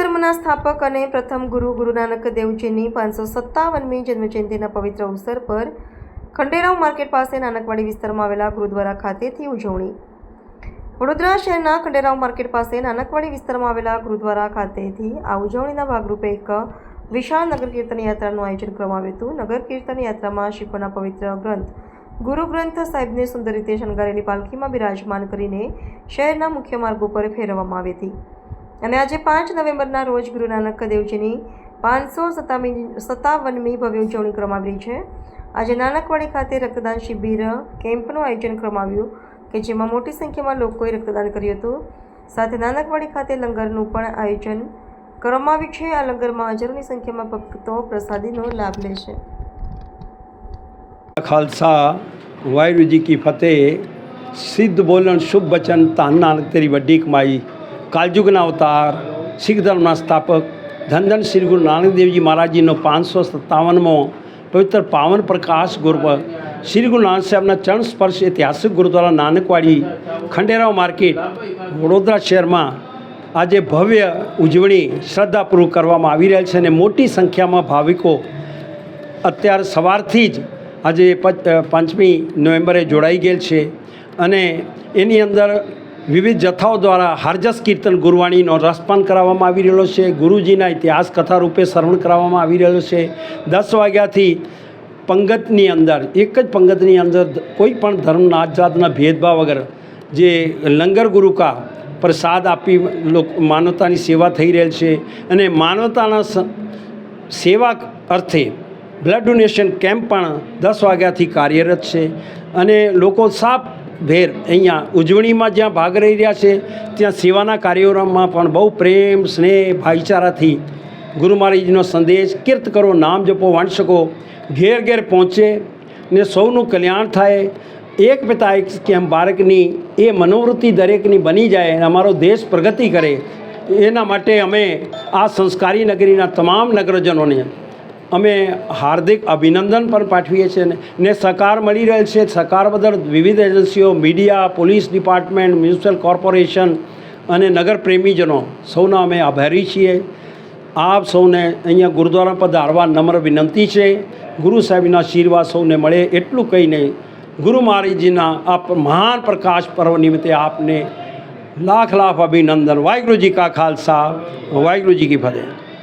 ધર્મના સ્થાપક અને પ્રથમ ગુરુ ગુરુ નાનક દેવજીની પાંચસો સત્તાવનમી જન્મજયંતિના પવિત્ર અવસર પર ખંડેરાવ માર્કેટ પાસે નાનકવાડી વિસ્તારમાં આવેલા ગુરુદ્વારા ખાતેથી ઉજવણી. વડોદરા શહેરના ખંડેરાવ માર્કેટ પાસે નાનકવાડી વિસ્તારમાં આવેલા ગુરુદ્વારા ખાતેથી આ ઉજવણીના ભાગરૂપે એક વિશાળ નગર કીર્તન યાત્રાનું આયોજન કરવામાં આવ્યું હતું. નગર કીર્તન યાત્રામાં શીખોના પવિત્ર ગ્રંથ, ગુરુ ગ્રંથ સાહેબને સુંદર રીતે શણગારેલી પાલખીમાં બિરાજમાન કરીને શહેરના મુખ્ય માર્ગો પર ફેરવવામાં આવી હતી. અને આજે પાંચ નવેમ્બરના રોજ ગુરુ નાનક દેવજીની પાંચસો સત્તામી સત્તાવનમી ભવ્ય ઉજવણી કરવામાં આવી છે. આજે નાનકવાડી ખાતે રક્તદાન શિબિર કેમ્પનું આયોજન કરવામાં આવ્યું કે જેમાં મોટી સંખ્યામાં લોકોએ રક્તદાન કર્યું હતું. સાથે નાનકવાડી ખાતે લંગરનું પણ આયોજન કરવામાં આવ્યું છે. આ લંગરમાં હજારોની સંખ્યામાં ભક્તો પ્રસાદીનો લાભ લે છે. ખાલસા વાહેગુરુ જી કી ફતેહ, સિદ્ધ બોલણ, શુભ બચન તાન નાનક તેરી વડીક માઈ કાલજુગના અવતાર શીખ ધર્મના સ્થાપક ધન ધન શ્રી ગુરુ નાનક દેવજી મહારાજજીનો પાંચસો સત્તાવનમો પવિત્ર પાવન પ્રકાશ ગુર્વ શ્રી ગુરુ નાનક સાહેબના ચરણ સ્પર્શ ઐતિહાસિક ગુરુદ્વારા નાનકવાડી, ખંડેરાવ માર્કેટ, વડોદરા શહેરમાં આજે ભવ્ય ઉજવણી શ્રદ્ધાપૂર્વક કરવામાં આવી રહી છે અને મોટી સંખ્યામાં ભાવિકો અત્યારે સવારથી જ આજે પંચમી નવેમ્બરે જોડાઈ ગયેલ છે અને એની અંદર વિવિધ જથ્થાઓ દ્વારા હરજસ કીર્તન ગુરવાણીનો રસપાન કરાવવામાં આવી રહેલો છે. ગુરુજીના ઇતિહાસ કથા રૂપે શ્રવણ કરાવવામાં આવી રહ્યો છે. દસ વાગ્યાથી પંગતની અંદર, એક જ પંગતની અંદર કોઈ પણ ધર્મ જાતના ભેદભાવ વગર જે લંગર ગુરુકા પ્રસાદ આપી માનવતાની સેવા થઈ રહેલ છે અને માનવતાના સેવા અર્થે બ્લડ ડોનેશન કેમ્પ પણ દસ વાગ્યાથી કાર્યરત છે. અને લોકો સાપ ભેર અહીંયા ઉજવણીમાં જ્યાં ભાગ રહી રહ્યા છે, ત્યાં સેવાના કાર્યોમાં પણ બહુ પ્રેમ, સ્નેહ, ભાઈચારાથી ગુરુ મહારાજનો સંદેશ, કીર્ત કરો, નામ જપો વાંચકો ઘેર ઘેર પહોંચે ને સૌનું કલ્યાણ થાય. એક પિતા એક કે એમ બાળકની એ મનોવૃત્તિ દરેકની બની જાય અને અમારો દેશ પ્રગતિ કરે. એના માટે અમે આ સંસ્કારી નગરીના તમામ નગરજનોને અમે હાર્દિક અભિનંદન પણ પાઠવીએ છીએ ને સહકાર મળી રહેલ છે. સહકાર બદલ વિવિધ એજન્સીઓ, media, police department, municipal corporation અને નગર પ્રેમીજનો સૌના અમે આભારી છીએ. આપ સૌને અહીંયા ગુરુદ્વારા પર ધારવા નમ્ર વિનંતી છે. ગુરુ સાહેબના આશીર્વાદ સૌને મળે એટલું કહીને ગુરુ મહારાજજીના આ મહાન પ્રકાશ પર્વ નિમિત્તે આપને લાખ લાખ અભિનંદન. વાહેગુરુજી કા ખાલસા? વાહેગુરુજી કી ફતેહ.